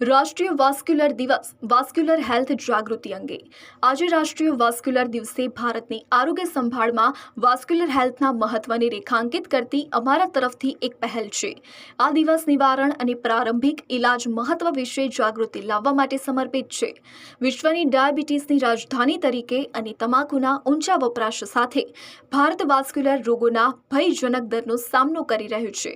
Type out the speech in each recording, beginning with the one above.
રાષ્ટ્રીય વાસ્ક્યુલર દિવસ, vascular health જાગૃતિ અંગે. આજે રાષ્ટ્રીય વાસ્ક્યુલર દિવસે ભારતની આરોગ્ય સંભાળમાં વાસ્ક્યુલર હેલ્થના મહત્વને રેખાંકિત કરતી અમારા તરફથી એક પહેલ છે. આ દિવસ નિવારણ અને પ્રારંભિક ઇલાજ મહત્વ વિશે જાગૃતિ લાવવા માટે સમર્પિત છે. વિશ્વની ડાયાબિટીસની રાજધાની તરીકે અને તમાકુના ઊંચા વપરાશ સાથે ભારત વાસ્ક્યુલર રોગોના ભયજનક દરનો સામનો કરી રહ્યું છે.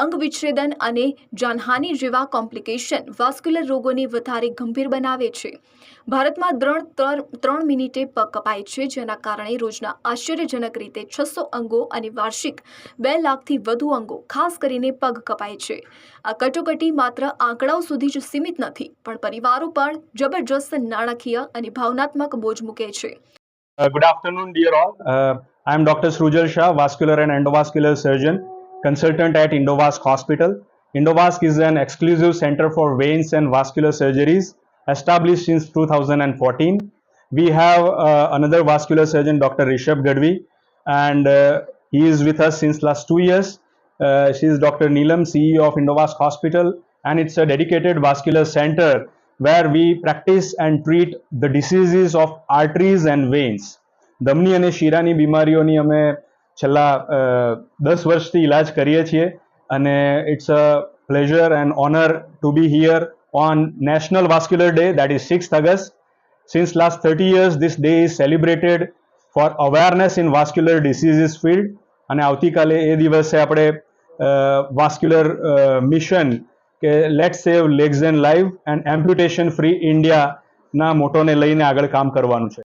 અંગ વિચ્છેદન અને જાનહાનિ જેવા કોમ્પ્લિકેશન વાસ્ક્યુલર રોગોને વધારે ગંભીર બનાવે છે. ભારતમાં ત્રણ ત્રણ મિનિટે પગ કપાય છે જેના કારણે રોજના આશ્ચર્યજનક રીતે છસો અંગો અને વાર્ષિક બે લાખથી વધુ અંગો ખાસ કરીને પગ કપાય છે. આ કટોકટી માત્ર આંકડાઓ સુધી જ સીમિત નથી પણ પરિવારો પર જબરજસ્ત નાણાકીય અને ભાવનાત્મક બોજ મૂકે છે. Good afternoon dear all I am doctor Dr. Shah vascular and endovascular surgeon consultant at Indovasc Indovask Hospital. Indovask is an exclusive center for veins and vascular surgeries established since 2014. We have uh, another vascular surgeon, Dr. Rishabh Gadvi, and uh, he is with us since last two years. Uh, she is Dr. Neelam, CEO of Indovask Hospital, and it's a dedicated vascular center where we practice and treat the diseases of arteries and veins. ધમની અને શીરાની બીમારીઓની અમે છેલ્લા અ, દસ વર્ષથી ઇલાજ કરીએ છીએ અને it's a pleasure and honour to be here on national vascular day that is six August since last thirty years this day is celebrated for awareness in vascular diseases field અને આવતીકાલે એ દિવસે આપણે વાસ્ક્યુલર મિશન કે let save legs and live and amputation free ઇન્ડિયાના મોટોને લઈને આગળ કામ કરવાનું છે.